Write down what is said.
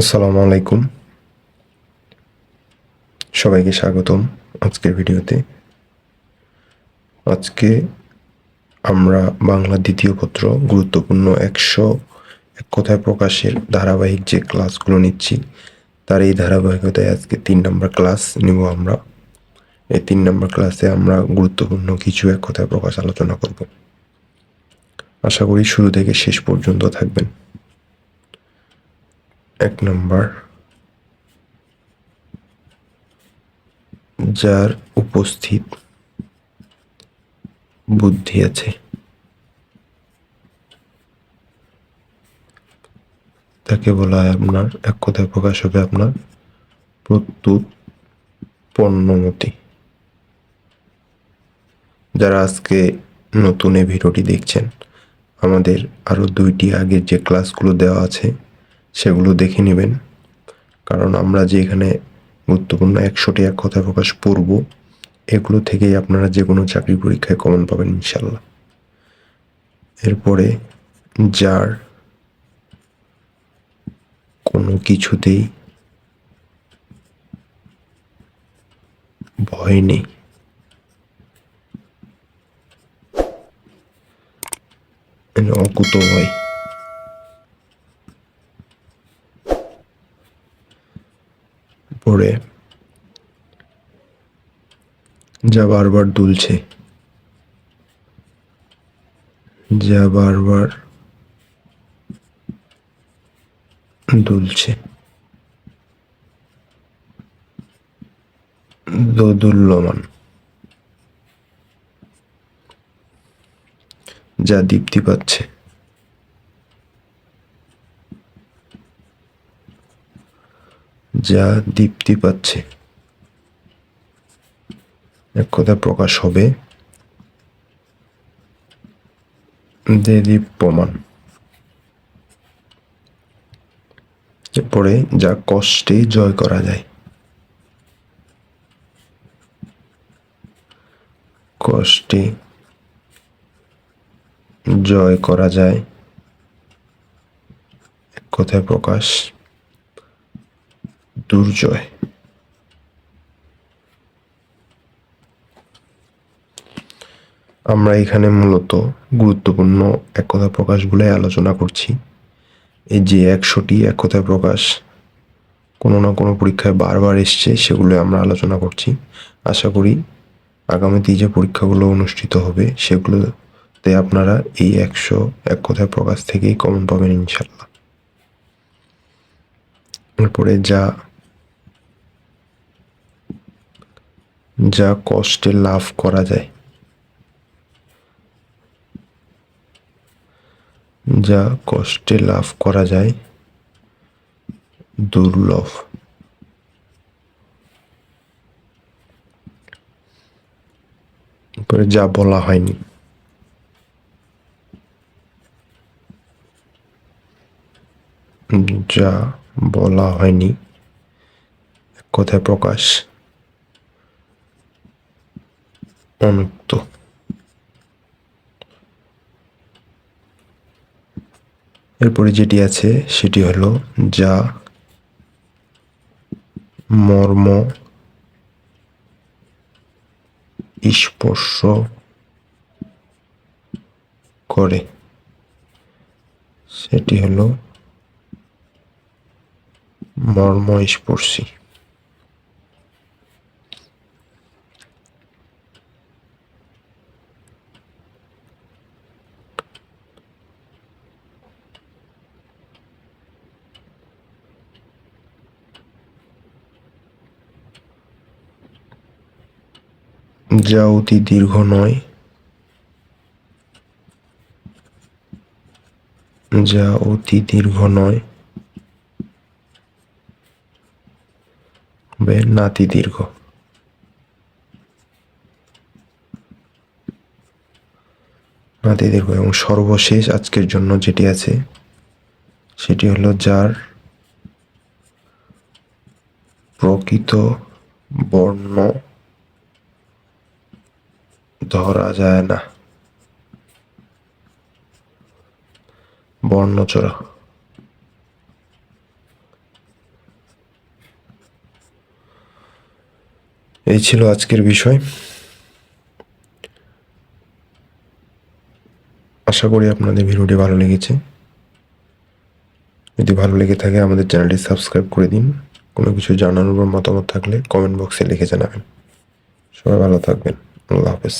আসসালামু আলাইকুম। সবাইকে স্বাগতম আজকের ভিডিওতে। আজকে আমরা বাংলা দ্বিতীয় পত্র, গুরুত্বপূর্ণ একশো এক কথায় প্রকাশের ধারাবাহিক যে ক্লাসগুলো নিচ্ছি, তার এই ধারাবাহিকতায় আজকে তিন নম্বর ক্লাস নিব আমরা। এই তিন নম্বর ক্লাসে আমরা গুরুত্বপূর্ণ কিছু এক কথায় প্রকাশ আলোচনা করব। আশা করি শুরু থেকে শেষ পর্যন্ত থাকবেন। এক নম্বর, যার উপস্থিত বুদ্ধি আছে। তাকে বলা হয় আপনার, এক কথায় প্রকাশ হবে আপনার প্রত্যুত পণ্যমতি। যারা আজকে নতুন এই ভিডিওটি দেখছেন, আমাদের আরও দুইটি আগের যে ক্লাসগুলো দেওয়া আছে সেগুলো দেখে নেবেন। কারণ আমরা যে এখানে গুরুত্বপূর্ণ একশোটি এক কথা প্রকাশ পড়ব এগুলো থেকেই আপনারা যে কোনো চাকরি পরীক্ষায় কমন পাবেন ইনশাল্লাহ এরপরে যার কোনো কিছুতেই ভয় নেই। মানে অকুত ভয় পড়ে। যা বারবার দুলছে। যা বারবার দুলছে। দোদুল্যমান। যা দীপ্তি পাচ্ছে। যা দীপ্তি পাচ্ছে। এক কথা প্রকাশ হবে। দেদীপ্যমান এরপরে যা কষ্টে জয় করা যায়। কষ্টে জয় করা যায়। এক কথায় প্রকাশ দুর্জয় আমরা এখানে মূলত গুরুত্বপূর্ণ এক কথা প্রকাশগুলোই আলোচনা করছি। এই যে একশোটি এক প্রকাশ কোনো না কোনো পরীক্ষায় বারবার এসছে, সেগুলো আমরা আলোচনা করছি। আশা করি আগামীতে যে পরীক্ষাগুলো অনুষ্ঠিত হবে, সেগুলোতে আপনারা এই একশো এক কথায় প্রকাশ থেকেই কমন পাবেন ইনশাল্লাহ এরপরে যা যা কষ্টে লাভ করা যায়। যা কষ্টে লাভ করা যায়, দুর্লভ। যা বলা হয়নি। যা বলা হয়নি কথায় প্রকাশ। অনুক্ত এরপরে যেটি আছে সেটি হলো যা মর্ম স্পর্শ করে। সেটি হলো মর্ম যা অতি দীর্ঘ নয়, যা অতি দীর্ঘ নয় নাতি দীর্ঘ। নাতি দীর্ঘ এবং সর্বশেষ আজকের জন্য যেটি আছে, সেটি হলো যার প্রকৃত বর্ণ ধরা যায় না। বর্ণচরা। এই ছিল আজকের বিষয়। আশা করি আপনাদের ভিডিওটি ভালো লেগেছে। যদি ভালো লেগে থাকে, আমাদের চ্যানেলটি সাবস্ক্রাইব করে দিন। কোনো কিছু জানানোর মতামত থাকলে কমেন্ট বক্সে লিখে জানাবেন। সবাই ভালো থাকবেন। আল্লাহ হাফেজ